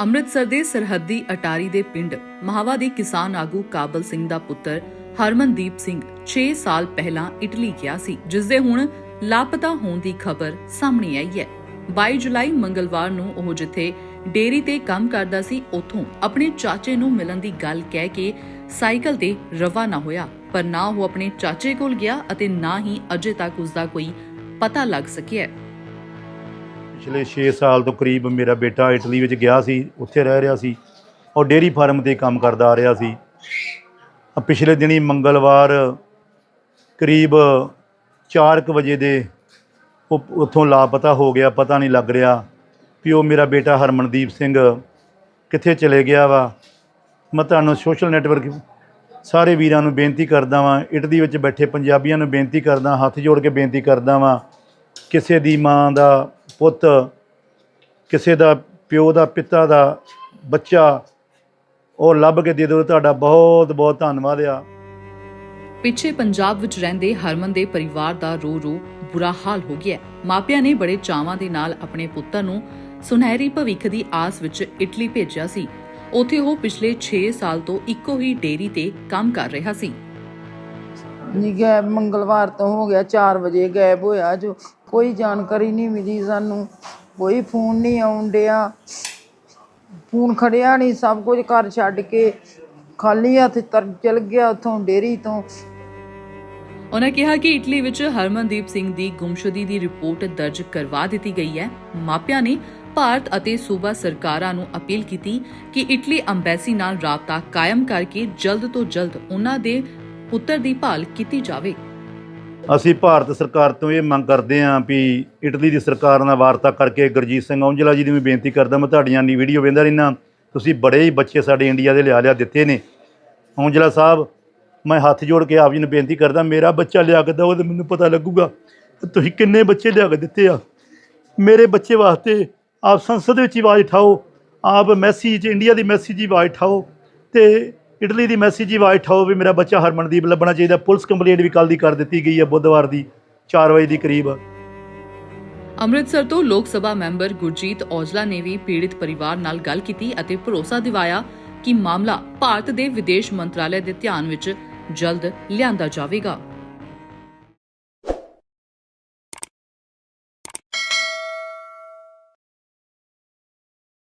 ਅੰਮ੍ਰਿਤਸਰ ਦੇ ਸਰਹੱਦੀ ਅਟਾਰੀ ਦੇ ਪਿੰਡ ਮਹਾਵਾ ਦੇ ਕਿਸਾਨ ਆਗੂ ਕਾਬਲ ਸਿੰਘ ਦਾ ਪੁੱਤਰ ਹਰਮਨਦੀਪ ਸਿੰਘ 6 ਸਾਲ ਪਹਿਲਾਂ ਇਟਲੀ ਗਿਆ ਸੀ ਜਿਸ ਦੇ ਹੁਣ ਲਾਪਤਾ ਹੋਣ ਦੀ ਖਬਰ ਸਾਹਮਣੇ ਆਈ ਹੈ। 22 ਜੁਲਾਈ ਮੰਗਲਵਾਰ ਨੂੰ ਉਹ ਜਿੱਥੇ ਡੇਰੀ ਤੇ ਕੰਮ ਕਰਦਾ ਸੀ, ਉਥੋਂ ਆਪਣੇ ਚਾਚੇ ਨੂੰ ਮਿਲਣ ਦੀ ਗੱਲ ਕਹਿ ਕੇ ਸਾਈਕਲ ਤੇ ਰਵਾਨਾ ਹੋਇਆ, ਪਰ ਨਾ ਉਹ ਆਪਣੇ ਚਾਚੇ ਕੋਲ ਗਿਆ ਅਤੇ ਨਾ ਹੀ ਅਜੇ ਤੱਕ ਉਸ ਦਾ ਕੋਈ ਪਤਾ ਲੱਗ ਸਕਿਆ। ਪਿਛਲੇ 6 ਸਾਲ ਤੋਂ ਕਰੀਬ ਮੇਰਾ ਬੇਟਾ ਇਟਲੀ ਵਿੱਚ ਗਿਆ ਸੀ, ਉੱਥੇ ਰਹਿ ਰਿਹਾ ਸੀ ਔਰ ਡੇਅਰੀ ਫਾਰਮ ਤੇ ਕੰਮ ਕਰਦਾ ਆ ਰਿਹਾ ਸੀ। ਪਿਛਲੇ ਦਿਨੀ ਮੰਗਲਵਾਰ ਕਰੀਬ 4:00 ਵਜੇ ਦੇ ਉਹ ਉੱਥੋਂ ਲਾਪਤਾ ਹੋ ਗਿਆ, ਪਤਾ ਨਹੀਂ ਲੱਗ ਰਿਹਾ ਵੀ ਉਹ ਮੇਰਾ ਬੇਟਾ ਹਰਮਨਦੀਪ ਸਿੰਘ ਕਿੱਥੇ ਚਲੇ ਗਿਆ ਵਾ। ਮੈਂ ਤੁਹਾਨੂੰ ਸੋਸ਼ਲ ਨੈਟਵਰਕ ਸਾਰੇ ਵੀਰਾਂ ਨੂੰ ਬੇਨਤੀ ਕਰਦਾ ਵਾਂ, ਇਟਲੀ ਵਿੱਚ ਬੈਠੇ ਪੰਜਾਬੀਆਂ ਨੂੰ ਬੇਨਤੀ ਕਰਦਾ, ਹੱਥ ਜੋੜ ਕੇ ਬੇਨਤੀ ਕਰਦਾ ਵਾਂ, ਕਿਸੇ ਦੀ ਮਾਂ ਦਾ ਪੁੱਤ, ਕਿਸੇ ਦਾ ਪਿਓ ਦਾ, ਪਿਤਾ ਦਾ ਬੱਚਾ, ਉਹ ਲੱਭ ਕੇ ਦੇ ਦਿਓ, ਤੁਹਾਡਾ ਬਹੁਤ ਬਹੁਤ ਧੰਨਵਾਦ ਆ। ਪਿੱਛੇ ਪੰਜਾਬ ਵਿੱਚ ਰਹਿੰਦੇ ਹਰਮਨ ਦੇ ਪਰਿਵਾਰ ਦਾ ਰੋ ਰੋ ਬੁਰਾ ਹਾਲ ਹੋ ਗਿਆ ਮਾਪਿਆਂ ਨੇ ਬੜੇ ਚਾਵਾਂ ਦੇ ਨਾਲ ਆਪਣੇ ਪੁੱਤਰ ਨੂੰ ਸੁਨਹਿਰੀ ਭਵਿੱਖ ਦੀ ਆਸ ਵਿੱਚ ਇਟਲੀ ਭੇਜਿਆ ਸੀ। ਉੱਥੇ ਉਹ ਪਿਛਲੇ 6 ਸਾਲ ਤੋਂ ਇੱਕੋ ਹੀ ਡੇਰੀ ਤੇ ਕੰਮ ਕਰ ਰਿਹਾ ਸੀ। ਨਹੀਂ, ਗਾਇਬ ਮੰਗਲਵਾਰ ਤੋਂ ਹੋ ਗਿਆ 4 ਵਜੇ ਗਾਇਬ ਹੋਇਆ ਜੋ। ਕੋਈ ਜਾਣਕਾਰੀ ਨਹੀਂ ਮਿਲੀ ਸਾਨੂੰ, ਕੋਈ ਫੋਨ ਨਹੀਂ ਆਉਣ ਡਿਆ। ਫੋਨ ਖੜਿਆ ਨਹੀਂ, ਸਭ ਕੁਝ ਘਰ ਛੱਡ ਕੇ ਖਾਲੀ ਹੱਥ ਤਰ ਚਲ ਗਿਆ ਉਥੋਂ ਡੇਰੀ ਤੋਂ। ਉਹਨਾਂ ਕਿਹਾ ਕਿ ਇਟਲੀ ਵਿੱਚ ਹਰਮਨਦੀਪ ਸਿੰਘ ਦੀ ਗੁੰਮਸ਼ੁਦੀ ਦੀ ਰਿਪੋਰਟ ਦਰਜ ਕਰਵਾ ਦਿੱਤੀ ਗਈ ਹੈ। ਮਾਪਿਆਂ ਨੇ ਭਾਰਤ ਅਤੇ ਸੂਬਾ ਸਰਕਾਰਾਂ ਨੂੰ ਅਪੀਲ ਕੀਤੀ ਕਿ ਇਟਲੀ ਅੰਬੈਸੀ ਨਾਲ ਰਾਬਤਾ ਕਾਇਮ ਕਰਕੇ ਜਲਦ ਤੋਂ ਜਲਦ ਉਹਨਾਂ ਦੇ ਪੁੱਤਰ ਦੀ ਭਾਲ ਕੀਤੀ ਜਾਵੇ। ਅਸੀਂ ਭਾਰਤ ਸਰਕਾਰ ਤੋਂ ਇਹ ਮੰਗ ਕਰਦੇ ਹਾਂ ਵੀ ਇਟਲੀ ਦੀ ਸਰਕਾਰ ਨਾਲ ਵਾਰਤਾ ਕਰਕੇ ਗੁਰਜੀਤ ਸਿੰਘ ਔਂਜਲਾ ਜੀ ਦੀ ਵੀ ਬੇਨਤੀ ਕਰਦਾ, ਮੈਂ ਤੁਹਾਡੀਆਂ ਨੀ ਵੀਡੀਓ ਵੇਂਦਾ ਰਹਿਣਾ ਤੁਸੀਂ ਬੜੇ ਹੀ ਬੱਚੇ ਸਾਡੇ ਇੰਡੀਆ ਦੇ ਲਿਆ ਲਿਆ ਦਿੱਤੇ ਨੇ। ਔਂਜਲਾ ਸਾਹਿਬ, ਮੈਂ ਹੱਥ ਜੋੜ ਕੇ ਆਪ ਜੀ ਨੂੰ ਬੇਨਤੀ ਕਰਦਾ, ਮੇਰਾ ਬੱਚਾ ਲਿਆ ਕੇ ਦਿਓ ਤੇ ਮੈਨੂੰ ਪਤਾ ਲੱਗੂਗਾ ਤੁਸੀਂ ਕਿੰਨੇ ਬੱਚੇ ਲਿਆ ਕੇ ਦਿੱਤੇ ਆ। ਮੇਰੇ ਬੱਚੇ ਵਾਸਤੇ ਆਪ ਸੰਸਦ ਵਿੱਚ ਆਵਾਜ਼ ਉਠਾਓ, ਆਪ ਮੈਸੇਜ ਇੰਡੀਆ ਦੀ ਮੈਸੇਜ ਹੀ ਆਵਾਜ਼ ਉਠਾਓ ਤੇ ਇਟਲੀ ਦੀ ਮੈਸੇਜ ਹੀ ਆਵਾਜ਼ ਉਠਾਓ ਵੀ ਮੇਰਾ ਬੱਚਾ ਹਰਮਨਦੀਪ ਲੱਭਣਾ ਚਾਹੀਦਾ। ਪੁਲਿਸ ਕੰਪਲੇਂਟ ਵੀ ਕੱਲ ਦੀ ਕਰ ਦਿੱਤੀ ਗਈ ਹੈ, ਬੁੱਧਵਾਰ ਦੀ 4 ਵਜੇ ਦੀ ਕਰੀਬ। ਅੰਮ੍ਰਿਤਸਰ ਤੋਂ ਲੋਕ ਸਭਾ ਮੈਂਬਰ ਗੁਰਜੀਤ ਔਜਲਾ ਨੇ ਵੀ ਪੀੜਿਤ ਪਰਿਵਾਰ ਨਾਲ ਗੱਲ ਕੀਤੀ ਅਤੇ ਭਰੋਸਾ ਦਿਵਾਇਆ ਕਿ ਮਾਮਲਾ ਭਾਰਤ ਦੇ ਵਿਦੇਸ਼ ਮੰਤਰਾਲੇ ਦੇ ਧਿਆਨ ਵਿੱਚ ਜਲਦ ਲਿਆਂਦਾ ਜਾਵੇਗਾ।